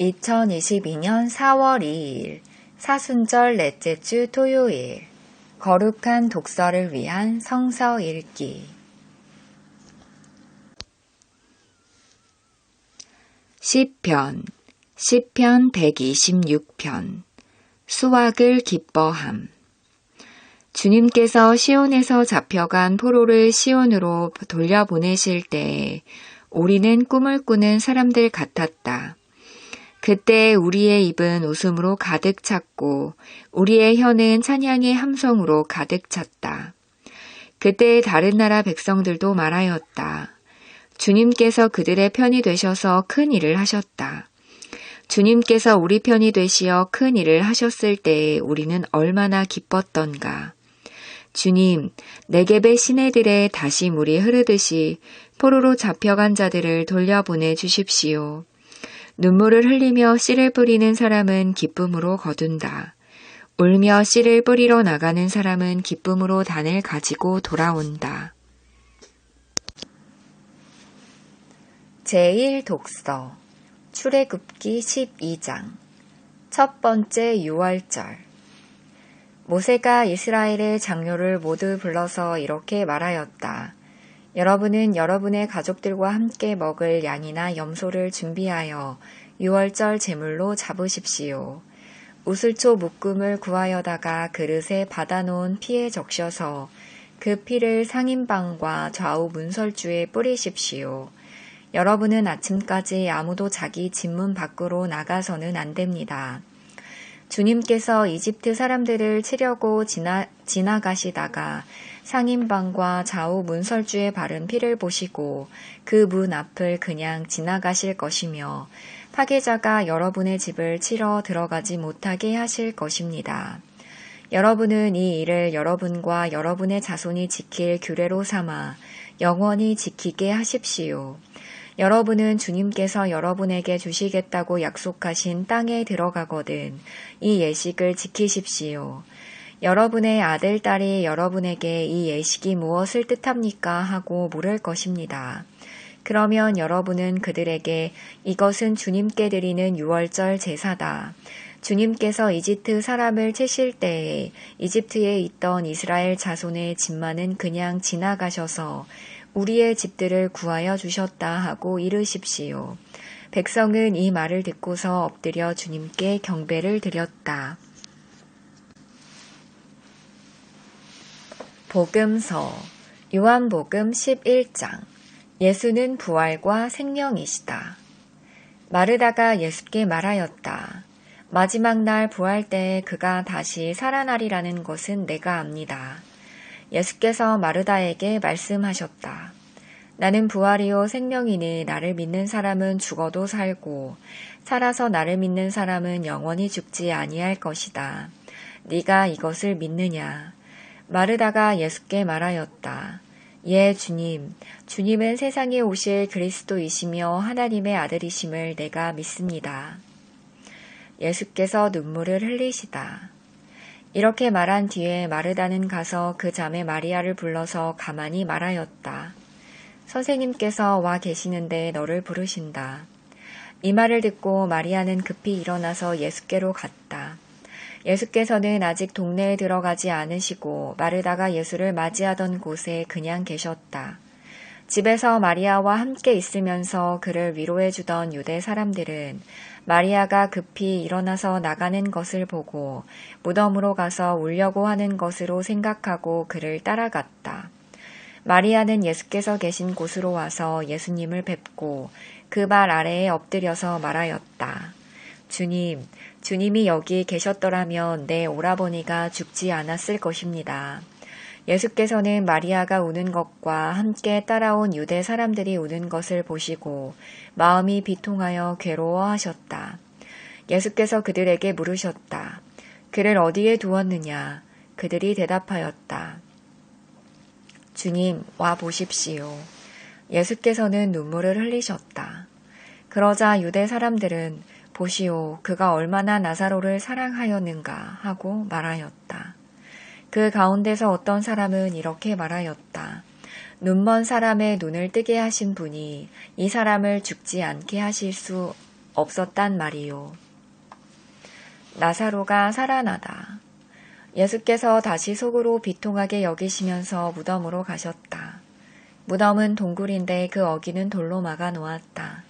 2022년 4월 2일 사순절 넷째 주 토요일 거룩한 독서를 위한 성서 읽기 시편 시편 126편 수확을 기뻐함 주님께서 시온에서 잡혀간 포로를 시온으로 돌려보내실 때 우리는 꿈을 꾸는 사람들 같았다. 그때 우리의 입은 웃음으로 가득 찼고 우리의 혀는 찬양의 함성으로 가득 찼다. 그때 다른 나라 백성들도 말하였다. 주님께서 그들의 편이 되셔서 큰 일을 하셨다. 주님께서 우리 편이 되시어 큰 일을 하셨을 때에 우리는 얼마나 기뻤던가. 주님, 내게배 시내들의 다시 물이 흐르듯이 포로로 잡혀간 자들을 돌려보내 주십시오. 눈물을 흘리며 씨를 뿌리는 사람은 기쁨으로 거둔다. 울며 씨를 뿌리러 나가는 사람은 기쁨으로 단을 가지고 돌아온다. 제1독서 출애굽기 12장 첫 번째 6월절 모세가 이스라엘의 장로를 모두 불러서 이렇게 말하였다. 여러분은 여러분의 가족들과 함께 먹을 양이나 염소를 준비하여 유월절 제물로 잡으십시오. 우슬초 묶음을 구하여다가 그릇에 받아놓은 피에 적셔서 그 피를 상인방과 좌우 문설주에 뿌리십시오. 여러분은 아침까지 아무도 자기 집문 밖으로 나가서는 안 됩니다. 주님께서 이집트 사람들을 치려고 지나, 지나가시다가 상인방과 좌우 문설주에 바른 피를 보시고 그 문 앞을 그냥 지나가실 것이며 파괴자가 여러분의 집을 치러 들어가지 못하게 하실 것입니다. 여러분은 이 일을 여러분과 여러분의 자손이 지킬 규례로 삼아 영원히 지키게 하십시오. 여러분은 주님께서 여러분에게 주시겠다고 약속하신 땅에 들어가거든 이 예식을 지키십시오. 여러분의 아들, 딸이 여러분에게 이 예식이 무엇을 뜻합니까? 하고 물을 것입니다. 그러면 여러분은 그들에게 이것은 주님께 드리는 유월절 제사다. 주님께서 이집트 사람을 채실 때에 이집트에 있던 이스라엘 자손의 집만은 그냥 지나가셔서 우리의 집들을 구하여 주셨다 하고 이르십시오. 백성은 이 말을 듣고서 엎드려 주님께 경배를 드렸다. 복음서 요한복음 11장 예수는 부활과 생명이시다. 마르다가 예수께 말하였다. 마지막 날 부활 때에 그가 다시 살아나리라는 것은 내가 압니다. 예수께서 마르다에게 말씀하셨다. 나는 부활이요 생명이니 나를 믿는 사람은 죽어도 살고 살아서 나를 믿는 사람은 영원히 죽지 아니할 것이다. 네가 이것을 믿느냐? 마르다가 예수께 말하였다. 예, 주님. 주님은 세상에 오실 그리스도이시며 하나님의 아들이심을 내가 믿습니다. 예수께서 눈물을 흘리시다. 이렇게 말한 뒤에 마르다는 가서 그 자매 마리아를 불러서 가만히 말하였다. 선생님께서 와 계시는데 너를 부르신다. 이 말을 듣고 마리아는 급히 일어나서 예수께로 갔다. 예수께서는 아직 동네에 들어가지 않으시고 마르다가 예수를 맞이하던 곳에 그냥 계셨다. 집에서 마리아와 함께 있으면서 그를 위로해 주던 유대 사람들은 마리아가 급히 일어나서 나가는 것을 보고 무덤으로 가서 울려고 하는 것으로 생각하고 그를 따라갔다. 마리아는 예수께서 계신 곳으로 와서 예수님을 뵙고 그 발 아래에 엎드려서 말하였다. 주님, 주님이 여기 계셨더라면 내 오라버니가 죽지 않았을 것입니다. 예수께서는 마리아가 우는 것과 함께 따라온 유대 사람들이 우는 것을 보시고 마음이 비통하여 괴로워하셨다. 예수께서 그들에게 물으셨다. 그를 어디에 두었느냐? 그들이 대답하였다. 주님, 와 보십시오. 예수께서는 눈물을 흘리셨다. 그러자 유대 사람들은 보시오, 그가 얼마나 나사로를 사랑하였는가 하고 말하였다. 그 가운데서 어떤 사람은 이렇게 말하였다. 눈먼 사람의 눈을 뜨게 하신 분이 이 사람을 죽지 않게 하실 수 없었단 말이요. 나사로가 살아나다. 예수께서 다시 속으로 비통하게 여기시면서 무덤으로 가셨다. 무덤은 동굴인데 그 어기는 돌로 막아 놓았다.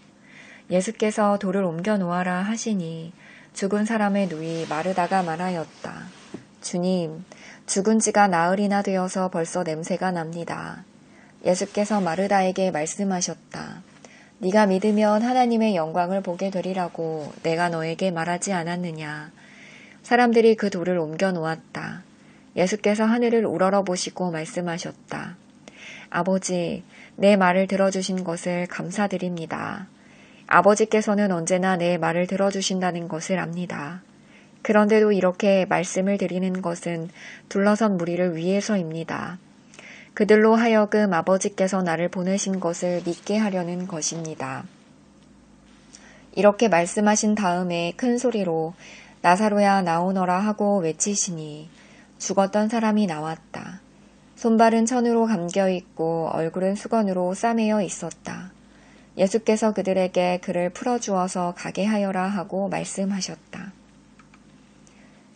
예수께서 돌을 옮겨 놓아라 하시니 죽은 사람의 누이 마르다가 말하였다. 주님, 죽은 지가 나흘이나 되어서 벌써 냄새가 납니다. 예수께서 마르다에게 말씀하셨다. 네가 믿으면 하나님의 영광을 보게 되리라고 내가 너에게 말하지 않았느냐. 사람들이 그 돌을 옮겨 놓았다. 예수께서 하늘을 우러러 보시고 말씀하셨다. 아버지, 내 말을 들어주신 것을 감사드립니다. 아버지께서는 언제나 내 말을 들어주신다는 것을 압니다. 그런데도 이렇게 말씀을 드리는 것은 둘러선 무리를 위해서입니다. 그들로 하여금 아버지께서 나를 보내신 것을 믿게 하려는 것입니다. 이렇게 말씀하신 다음에 큰 소리로 나사로야 나오너라 하고 외치시니 죽었던 사람이 나왔다. 손발은 천으로 감겨 있고 얼굴은 수건으로 싸매어 있었다. 예수께서 그들에게 그를 풀어주어서 가게 하여라 하고 말씀하셨다.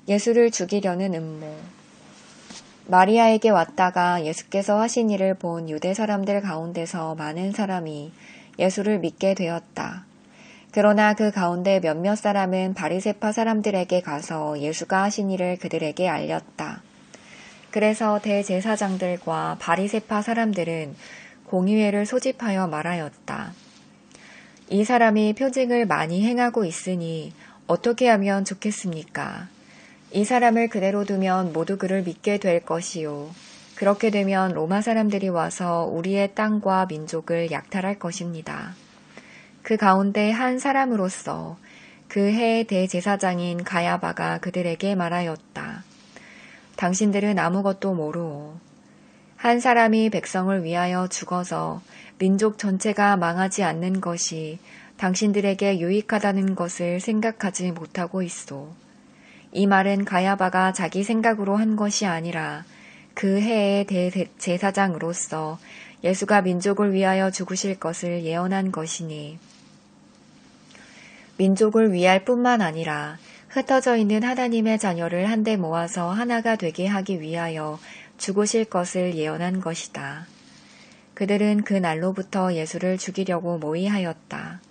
예수를 죽이려는 음모. 마리아에게 왔다가 예수께서 하신 일을 본 유대 사람들 가운데서 많은 사람이 예수를 믿게 되었다. 그러나 그 가운데 몇몇 사람은 바리세파 사람들에게 가서 예수가 하신 일을 그들에게 알렸다. 그래서 대제사장들과 바리세파 사람들은 공의회를 소집하여 말하였다. 이 사람이 표징을 많이 행하고 있으니 어떻게 하면 좋겠습니까? 이 사람을 그대로 두면 모두 그를 믿게 될 것이요. 그렇게 되면 로마 사람들이 와서 우리의 땅과 민족을 약탈할 것입니다. 그 가운데 한 사람으로서 그 해의 대제사장인 가야바가 그들에게 말하였다. 당신들은 아무것도 모르오. 한 사람이 백성을 위하여 죽어서 민족 전체가 망하지 않는 것이 당신들에게 유익하다는 것을 생각하지 못하고 있어. 이 말은 가야바가 자기 생각으로 한 것이 아니라 그 해의 대제사장으로서 예수가 민족을 위하여 죽으실 것을 예언한 것이니 민족을 위할 뿐만 아니라 흩어져 있는 하나님의 자녀를 한데 모아서 하나가 되게 하기 위하여 죽으실 것을 예언한 것이다. 그들은 그 날로부터 예수를 죽이려고 모의하였다.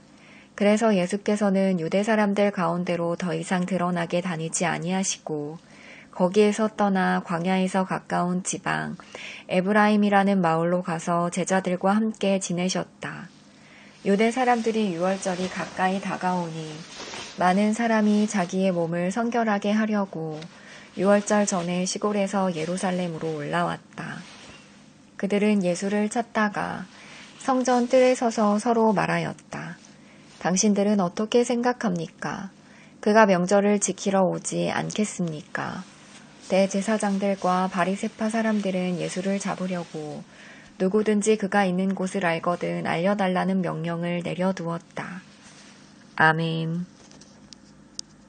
그래서 예수께서는 유대 사람들 가운데로 더 이상 드러나게 다니지 아니하시고 거기에서 떠나 광야에서 가까운 지방 에브라임이라는 마을로 가서 제자들과 함께 지내셨다. 유대 사람들이 유월절이 가까이 다가오니 많은 사람이 자기의 몸을 성결하게 하려고 유월절 전에 시골에서 예루살렘으로 올라왔다. 그들은 예수를 찾다가 성전 뜰에 서서 서로 말하였다. 당신들은 어떻게 생각합니까? 그가 명절을 지키러 오지 않겠습니까? 대제사장들과 바리세파 사람들은 예수를 잡으려고 누구든지 그가 있는 곳을 알거든 알려달라는 명령을 내려두었다. 아멘.